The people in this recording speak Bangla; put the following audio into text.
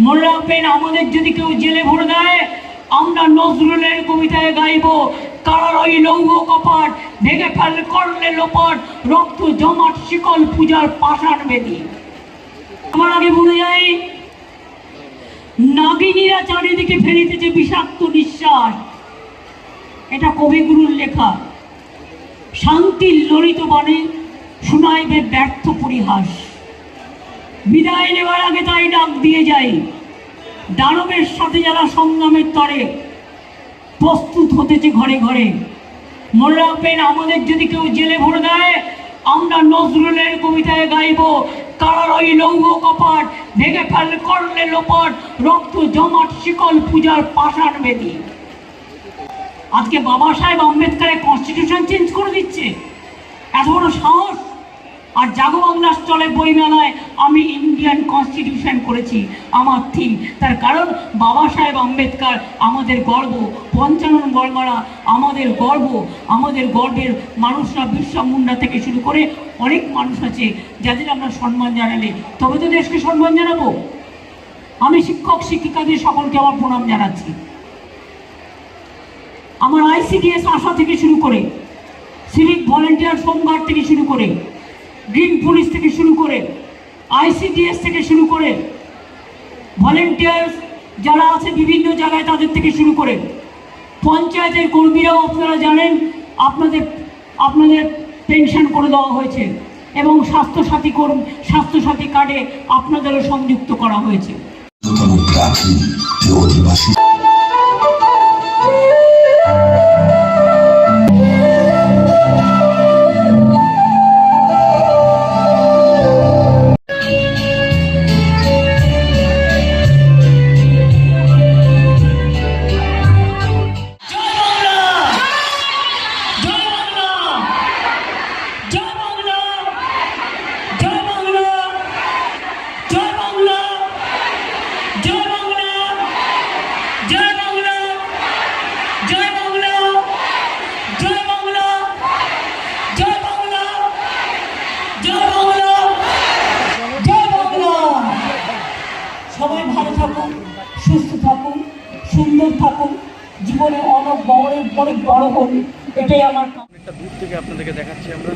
মনে রাখবেন আমাদের যদি কেউ জেলে ভরে দেয়, আমরা নজরুলের কবিতায় গাইব কারার ওই লৌহ কপাট ভেঙে ফেল করলে লোপাট, রক্ত জমাট শিকল পূজার পাষাণ বেদি। আমার আগে বলে যাই, নাগিনীরা চারিদিকে ফেলিতেছে বিষাক্ত নিঃশ্বাস। এটা কবিগুরুর লেখা। শান্তির ললিত বাণী, শোনাইবে ব্যর্থ পরিহাস। বিদায় নেওয়ার আগে তাই ডাক দিয়ে যাই। দানবের সাথে যারা সংগ্রামের তরে প্রস্তুত হতেছে ঘরে ঘরে মনে রাখবেন আমাদের যদি কেউ জেলে ভরে দেয়, আমরা নজরুলের কবিতায় গাইব কারার ওই লৌহ কপাট ভেঙে ফেল করলে লোপাট, রক্ত জমাট শিকল পূজার পাষাণ বেদি। আজকে বাবা সাহেব আম্বেদকারের কনস্টিটিউশন চেঞ্জ করে দিচ্ছে। এত বড় সাহস! আর জাগো বাংলার চলে বইমেলায়, আমি ইন্ডিয়ান কনস্টিটিউশন করেছি। আমার থিম তার কারণ বাবা সাহেব আম্বেদকার, আমাদের গর্ব। পঞ্চানন বর্মারা আমাদের গর্ব। আমাদের গর্বের মানুষরা বিরসা মুন্ডা থেকে শুরু করে অনেক মানুষ আছে, যাদের আমরা সম্মান জানালে। তবে তো দেশকে সম্মান জানাব? আমি শিক্ষক, শিক্ষিকাদের সকলকে আমার প্রণাম জানাচ্ছি। আমার আইসিডিএস আশা থেকে শুরু করে সিভিক ভলেন্টিয়ার হোমগার্ড থেকে শুরু করে গ্রিন পুলিশ থেকে শুরু করে আইসিডিএস থেকে শুরু করে ভলেন্টিয়ার্স যারা আছে বিভিন্ন জায়গায় তাদের থেকে শুরু করে পঞ্চায়েতের কর্মীরাও আপনারা জানেন, আপনাদের আপনাদের পেনশন করে দেওয়া হয়েছে এবং স্বাস্থ্যসাথী কর্ম, স্বাস্থ্যসাথী কার্ডে আপনাদেরও সংযুক্ত করা হয়েছে। সবাই ভালো থাকুন, সুস্থ থাকুন, সুন্দর থাকুন, জীবনে অনেক বড় অনেক বড় হন, এটাই আমার একটা দূর থেকে আপনাদেরকে দেখাচ্ছি আমরা।